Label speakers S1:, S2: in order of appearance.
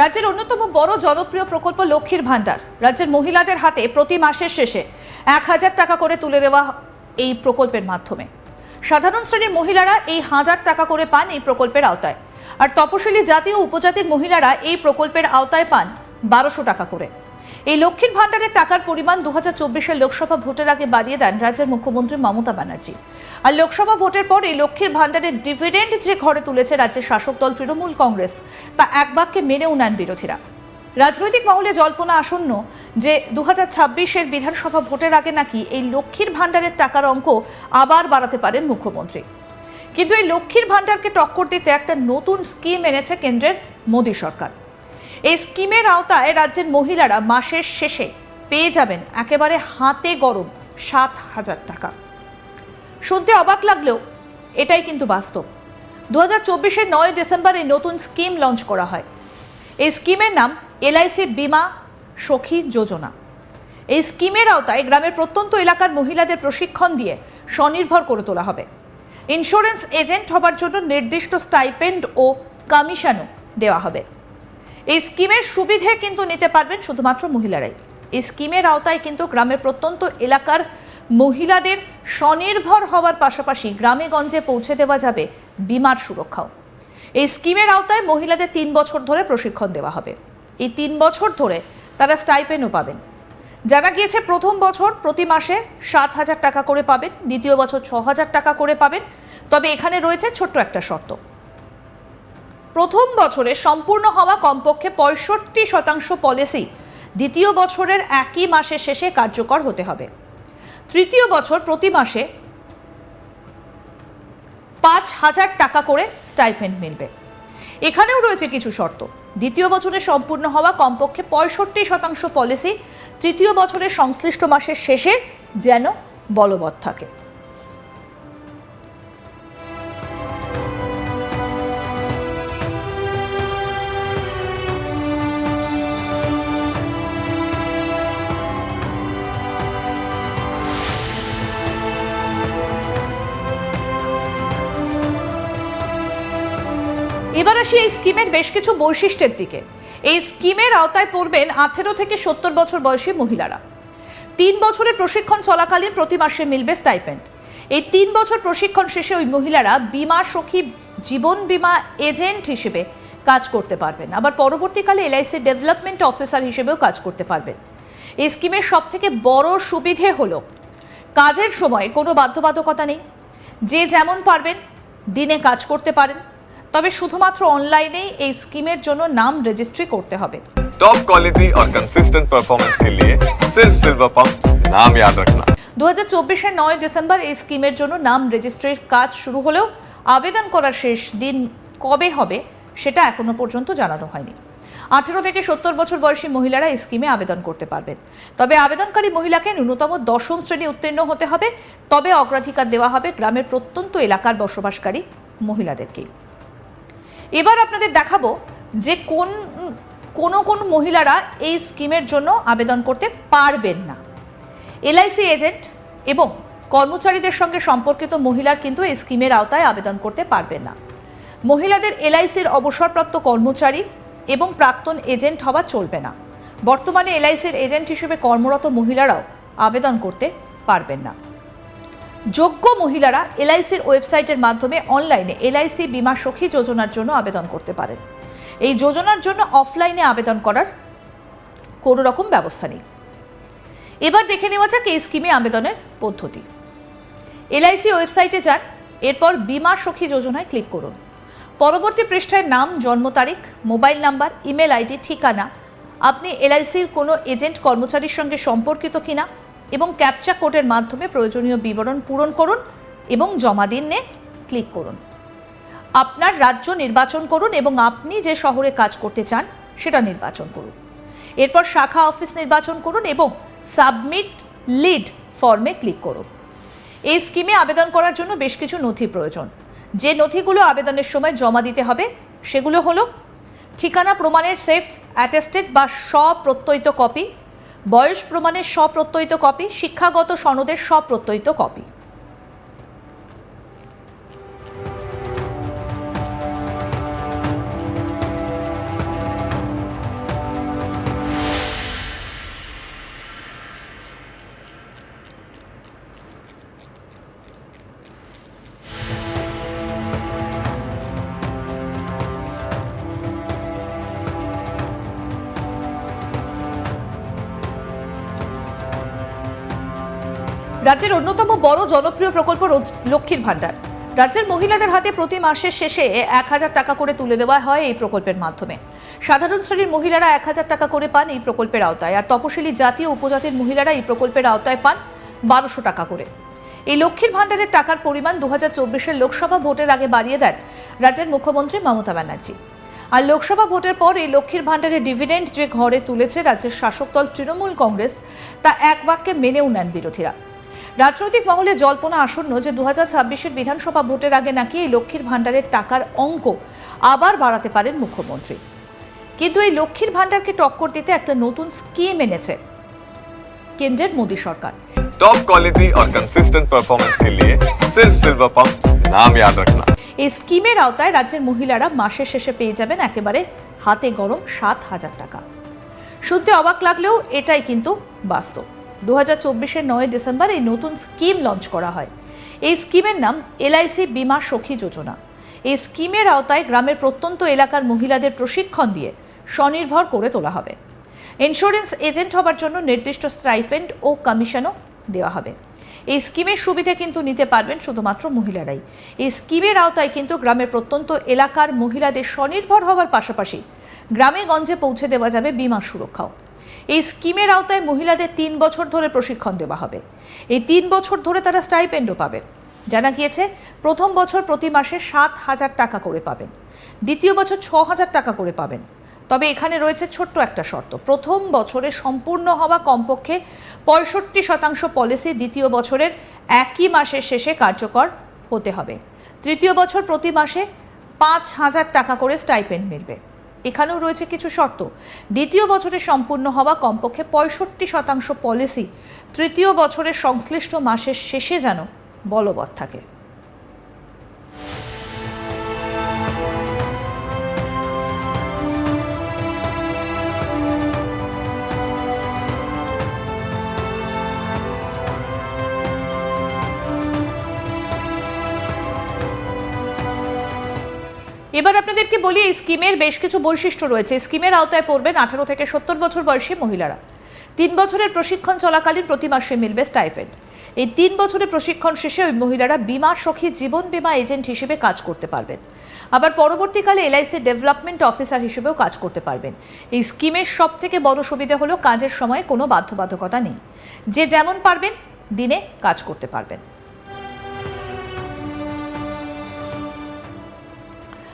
S1: রাজ্যের অন্যতম বড় জনপ্রিয় প্রকল্প লক্ষ্মীর ভাণ্ডার। রাজ্যের মহিলাদের হাতে প্রতি মাসের শেষে এক হাজার টাকা করে তুলে দেওয়া এই প্রকল্পের মাধ্যমে। সাধারণ শ্রেণির মহিলারা এই হাজার টাকা করে পান এই প্রকল্পের আওতায়। আর তপশিলি জাতি ও উপজাতির মহিলারা এই প্রকল্পের আওতায় পান বারোশো টাকা করে। এই লক্ষ্মীর ভাণ্ডারের টাকার পরিমাণ দু হাজার চব্বিশের লোকসভা ভোটের আগে বাড়িয়ে দেন রাজ্যের মুখ্যমন্ত্রী মমতা ব্যানার্জি। আর লোকসভা ভোটের পর এই লক্ষ্মীর ভাণ্ডারের ডিভিডেন্ড যে ঘরে তুলেছে রাজ্যের শাসক দল তৃণমূল কংগ্রেস, তা এক বাক্যে মেনেও নেন বিরোধীরা। রাজনৈতিক মহলে জল্পনা আসন্ন যে দু হাজার ছাব্বিশের বিধানসভা ভোটের আগে নাকি এই লক্ষ্মীর ভাণ্ডারের টাকার অঙ্ক আবার বাড়াতে পারেন মুখ্যমন্ত্রী। কিন্তু এই লক্ষ্মীর ভাণ্ডারকে টক্কর দিতে একটা নতুন স্কিম এনেছে কেন্দ্রের মোদী সরকার। এই স্কিমের আওতায় রাজ্যের মহিলারা মাসের শেষে পেয়ে যাবেন একেবারে হাতে গরম সাত হাজার টাকা। শুনতে অবাক লাগলেও এটাই কিন্তু বাস্তব। দু হাজার চব্বিশের নয় ডিসেম্বর এই নতুন স্কিম লঞ্চ করা হয়। এই স্কিমের নাম এলআইসি বিমা সখী যোজনা। এই স্কিমের আওতায় গ্রামের প্রত্যন্ত এলাকার মহিলাদের প্রশিক্ষণ দিয়ে স্বনির্ভর করে তোলা হবে। ইন্স্যুরেন্স এজেন্ট হবার জন্য নির্দিষ্ট স্টাইপেন্ড ও কমিশনও দেওয়া হবে। এই স্কিমের সুবিধে কিন্তু নিতে পারবেন শুধুমাত্র মহিলারাই। এই স্কিমের আওতায় কিন্তু গ্রামের প্রত্যন্ত এলাকার মহিলাদের স্বনির্ভর হওয়ার পাশাপাশি গ্রামে গঞ্জে পৌঁছে দেওয়া যাবে বিমার সুরক্ষাও। এই স্কিমের আওতায় মহিলাদের তিন বছর ধরে প্রশিক্ষণ দেওয়া হবে। এই তিন বছর ধরে তারা স্টাইপেনও পাবেন। যারা গিয়েছে প্রথম বছর, প্রতি মাসে সাত হাজার টাকা করে পাবেন, দ্বিতীয় বছর ছ হাজার টাকা করে পাবেন। তবে এখানে রয়েছে ছোট্ট একটা শর্ত। প্রথম বছরে সম্পূর্ণ হওয়া কমপক্ষে পঁয়ষট্টি শতাংশ পলিসি দ্বিতীয় বছরের একই মাসের শেষে কার্যকর হতে হবে। তৃতীয় বছর প্রতি মাসে পাঁচ হাজার টাকা করে স্টাইপেন্ড মিলবে। এখানেও রয়েছে কিছু শর্ত। দ্বিতীয় বছরে সম্পূর্ণ হওয়া কমপক্ষে পঁয়ষট্টি শতাংশ পলিসি তৃতীয় বছরের সংশ্লিষ্ট মাসের শেষে যেন বলবৎ থাকে। এবার আসি এই স্কিমের বেশ কিছু বৈশিষ্ট্যের দিকে। এই স্কিমের আওতায় পড়বেন আঠেরো থেকে সত্তর বছর বয়সী মহিলারা। তিন বছরের প্রশিক্ষণ চলাকালীন প্রতি মাসে মিলবে স্টাইপেন্ড। এই তিন বছর প্রশিক্ষণ শেষে ওই মহিলারা বিমা সখী জীবন বিমা এজেন্ট হিসেবে কাজ করতে পারবেন। আবার পরবর্তীকালে এলআইসি ডেভেলপমেন্ট অফিসার হিসেবেও কাজ করতে পারবেন। এই স্কিমের সব থেকে বড় সুবিধে হলো, কাজের সময় কোনো বাধ্যবাধকতা নেই। যে যেমন পারবেন, দিনে কাজ করতে পারেন। তবে শুধুমাত্র অনলাইনেই এই স্কিমের জন্য নাম রেজিস্ট্রি করতে হবে
S2: टॉप क्वालिटी और कंसिस्टेंट परफॉर्मेंस के लिए सिर्फ सिल्वर पंप नाम याद रखना
S1: দু হাজার চব্বিশের নয় ডিসেম্বর এই স্কিমের জন্য নাম রেজিস্ট্রির কাজ শুরু হলেও আবেদন করার শেষ দিন কবে হবে সেটা এখনো পর্যন্ত জানানো হয়নি আঠেরো থেকে সত্তর বছর বয়সী মহিলারা এই স্কিমে আবেদন করতে পারবেন তবে আবেদনকারী মহিলাকে ন্যূনতম দশম শ্রেণী উত্তীর্ণ হতে হবে তবে অগ্রাধিকার দেওয়া হবে গ্রামের প্রত্যন্ত এলাকার বসবাসকারী মহিলাদেরকেই এবার আপনাদের দেখাবো যে কোন কোন কোন মহিলারা এই স্কিমের জন্য আবেদন করতে পারবেন না। এলআইসি এজেন্ট এবং কর্মচারীদের সঙ্গে সম্পর্কিত মহিলার কিন্তু এই স্কিমের আওতায় আবেদন করতে পারবেন না। মহিলাদের এলআইসির অবসরপ্রাপ্ত কর্মচারী এবং প্রাক্তন এজেন্ট হওয়া চলবে না। বর্তমানে এলআইসির এজেন্ট হিসেবে কর্মরত মহিলারাও আবেদন করতে পারবেন না। যোগ্য মহিলারা এলআইসির ওয়েবসাইটের মাধ্যমে অনলাইনে এলআইসি বিমা সখী যোজনার জন্য আবেদন করতে পারেন। এই যোজনার জন্য অফলাইনে আবেদন করার কোনো রকম ব্যবস্থা নেই। এবার দেখে নেওয়া যাক এই স্কিমে আবেদনের পদ্ধতি। এলআইসি ওয়েবসাইটে যান, এরপর বিমা সখী যোজনায় ক্লিক করুন। পরবর্তী পৃষ্ঠায় নাম, জন্ম তারিখ, মোবাইল নাম্বার, ইমেল আইডি, ঠিকানা, আপনি এলআইসির কোনো এজেন্ট কর্মচারীর সঙ্গে সম্পর্কিত কিনা এবং ক্যাপচা কোডের মাধ্যমে প্রয়োজনীয় বিবরণ পূরণ করুন এবং জমা দিনে ক্লিক করুন। আপনার রাজ্য নির্বাচন করুন এবং আপনি যে শহরে কাজ করতে চান সেটা নির্বাচন করুন। এরপর শাখা অফিস নির্বাচন করুন এবং সাবমিট লিড ফর্মে ক্লিক করুন। এই স্কিমে আবেদন করার জন্য বেশ কিছু নথি প্রয়োজন। যে নথিগুলো আবেদনের সময় জমা দিতে হবে সেগুলো হলো ঠিকানা প্রমাণের সেফ, অ্যাটেস্টেড বা স্বপ্রত্যয়িত কপি বয়স প্রমাণের স্বপ্রত্যয়িত কপি শিক্ষাগত সনদের স্বপ্রত্যয়িত কপি। রাজ্যের অন্যতম বড় জনপ্রিয় প্রকল্প লক্ষ্মীর ভাণ্ডার। রাজ্যের মহিলাদের হাতে প্রতি মাসের শেষে এক হাজার টাকা করে তুলে দেওয়া হয় এই প্রকল্পের মাধ্যমে। সাধারণ শ্রেণির মহিলারা এক হাজার টাকা করে পান এই প্রকল্পের আওতায়, আর তপশিলি জাতি ও উপজাতির মহিলারা এই প্রকল্পের আওতায় পান বারোশো টাকা করে। এই লক্ষ্মীর ভাণ্ডারের টাকার পরিমাণ দু হাজার লোকসভা ভোটের আগে বাড়িয়ে দেন রাজ্যের মুখ্যমন্ত্রী মমতা ব্যানার্জি। আর লোকসভা ভোটের পর এই লক্ষ্মীর ভাণ্ডারের ডিভিডেন্ড যে ঘরে তুলেছে রাজ্যের শাসক দল তৃণমূল কংগ্রেস, তা এক বাক্যে মেনেও নেন বিরোধীরা। রাজনৈতিক মহলে জল্পনা আসন্ন যে দু হাজার ছাব্বিশের বিধানসভা ভোটের আগে নাকি এই লক্ষ্মীর ভাণ্ডারের টাকার অঙ্ক আবার বাড়াতে পারেন মুখ্যমন্ত্রী কিন্তু এই লক্ষ্মীর ভাণ্ডারকে টক্কর দিতে একটা নতুন স্কিম এনেছে কেন্দ্রের মোদী সরকার
S2: टॉप क्वालिटी और कंसिस्टेंट परफॉर्मेंस के लिए सिर्फ सिल्वर पंप नाम याद रखना
S1: এই স্কিমের আওতায় রাজ্যের মহিলারা মাসের শেষে পেয়ে যাবেন একেবারে হাতে গরম সাত হাজার টাকা শুনতে অবাক লাগলেও এটাই কিন্তু বাস্তব দু হাজার চব্বিশের নয় ডিসেম্বর এই নতুন স্কিম লঞ্চ করা হয়। এই স্কিমের নাম এলআইসি বিমা সখী যোজনা। এই স্কিমের আওতায় গ্রামের প্রত্যন্ত এলাকার মহিলাদের প্রশিক্ষণ দিয়ে স্বনির্ভর করে তোলা হবে। ইন্স্যুরেন্স এজেন্ট হবার জন্য নির্দিষ্ট স্ট্রাইফেন্ড ও কমিশনও দেওয়া হবে। এই স্কিমের সুবিধা কিন্তু নিতে পারবেন শুধুমাত্র মহিলারাই। এই স্কিমের আওতায় কিন্তু গ্রামের প্রত্যন্ত এলাকার মহিলাদের স্বনির্ভর হওয়ার পাশাপাশি গ্রামে গঞ্জে পৌঁছে দেওয়া যাবে বিমা সুরক্ষাও। এই স্কিমের আওতায় মহিলাদের তিন বছর ধরে প্রশিক্ষণ দেওয়া হবে। এই তিন বছর ধরে তারা স্টাইপেন্ডও পাবে জানা গিয়েছে, প্রথম বছর প্রতি মাসে সাত হাজার টাকা করে পাবেন। দ্বিতীয় বছর ছ হাজার টাকা করে পাবেন। তবে এখানে রয়েছে ছোট্ট একটা শর্ত। প্রথম বছরে সম্পূর্ণ হওয়া কমপক্ষে পঁয়ষট্টি শতাংশ পলিসি দ্বিতীয় বছরের একই মাসের শেষে কার্যকর হতে হবে। তৃতীয় বছর প্রতি মাসে পাঁচ হাজার টাকা করে স্টাইপেন্ড মিলবে। এখানেও রয়েছে কিছু শর্ত। দ্বিতীয় বছরে সম্পূর্ণ হওয়া কমপক্ষে পঁয়ষট্টি শতাংশ পলিসি তৃতীয় বছরের সংশ্লিষ্ট মাসের শেষে যেন বলবৎ থাকে। এবার আপনাদেরকে বলি, এই স্কিমের বেশ কিছু বৈশিষ্ট্য রয়েছে। স্কিমের আওতায় পড়বেন আঠারো থেকে সত্তর বছর বয়সী মহিলারা। তিন বছরের প্রশিক্ষণ চলাকালীন প্রতি মাসে মিলবে স্টাইপেন্ড এই তিন বছরের প্রশিক্ষণ শেষে ওই মহিলারা বিমা, সখী জীবন বিমা এজেন্ট হিসেবে কাজ করতে পারবেন। আবার পরবর্তীকালে এলআইসি ডেভেলপমেন্ট অফিসার হিসেবেও কাজ করতে পারবেন। এই স্কিমের সব থেকে বড় সুবিধা হলো, কাজের সময় কোনো বাধ্যবাধকতা নেই। যে যেমন পারবেন, দিনে কাজ করতে পারবেন।